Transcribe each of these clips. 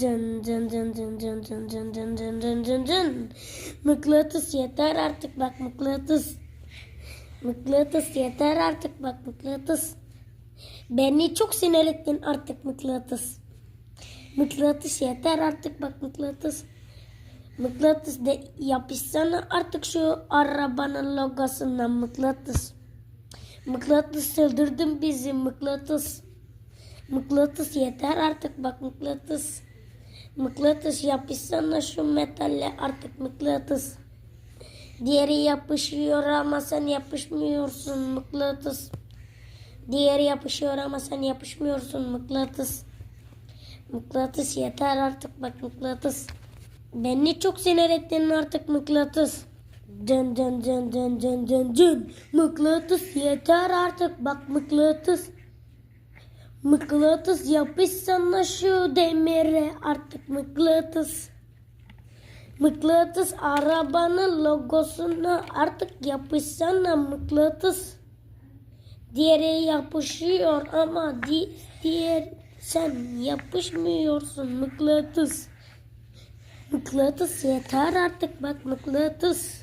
Dın dın dın dın dın dın dın dın dın dın dın dın. Mıknatıs yeter artık bak mıknatıs. Mıknatıs yeter artık bak mıknatıs. Beni çok sinir ettin artık mıknatıs. Mıknatıs yeter artık bak mıknatıs. Mıknatıs de yapışsana artık şu arabanın logosundan mıknatıs. Mıknatıs çıldırdın bizi mıknatıs. Mıknatıs yeter artık bak mıknatıs. Mıknatıs yapışsana şu metalle artık mıknatıs. Diğeri yapışıyor ama sen yapışmıyorsun mıknatıs. Diğeri yapışıyor ama sen yapışmıyorsun mıknatıs. Mıknatıs yeter artık bak mıknatıs. Beni çok sinir ettin artık mıknatıs. Dön dön dön dön dön dön dön. Mıknatıs yeter artık bak mıknatıs. Mıknatıs yapışsana şu demire artık mıknatıs. Mıknatıs arabanın logosuna artık yapışsana mıknatıs. Diğeri yapışıyor ama di diğer sen yapışmıyorsun mıknatıs. Mıknatıs yeter artık bak mıknatıs.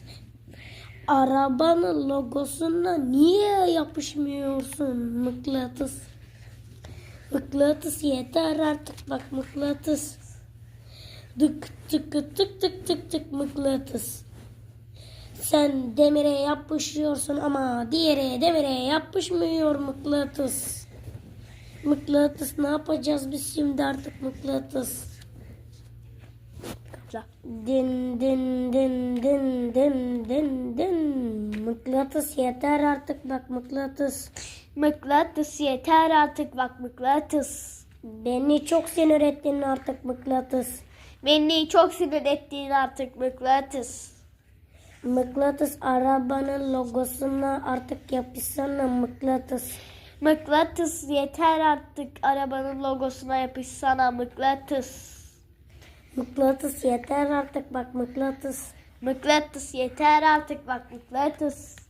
Arabanın logosuna niye yapışmıyorsun mıknatıs? Mıknatıs yeter artık bak mıknatıs. Tık tık tık tık tık tık mıknatıs. Sen demire yapışıyorsun ama diğeri demire yapışmıyor mıknatıs. Mıknatıs ne yapacağız biz şimdi artık mıknatıs? Din din din din din din din. Mıknatıs yeter artık bak mıknatıs. Mıknatıs yeter artık bak mıknatıs. Beni çok sinir ettin artık mıknatıs. Beni çok sinir ettin artık mıknatıs. Mıknatıs arabanın logosuna artık yapışsana mıknatıs. Mıknatıs yeter artık arabanın logosuna yapışsana mıknatıs. Mıknatıs yeter artık bak mıknatıs. Mıknatıs yeter artık bak mıknatıs.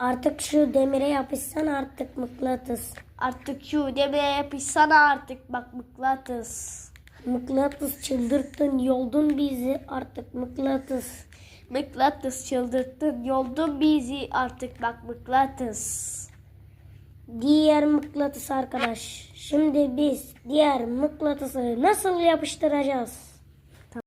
Artık şu demire yapışsana artık mıknatıs. Artık şu demire yapışsana artık bak mıknatıs. Mıknatıs çıldırttın yoldun bizi artık mıknatıs. Mıknatıs çıldırttın yoldun bizi artık bak mıknatıs. Diğer mıknatıs arkadaş. Şimdi biz diğer mıknatısı nasıl yapıştıracağız?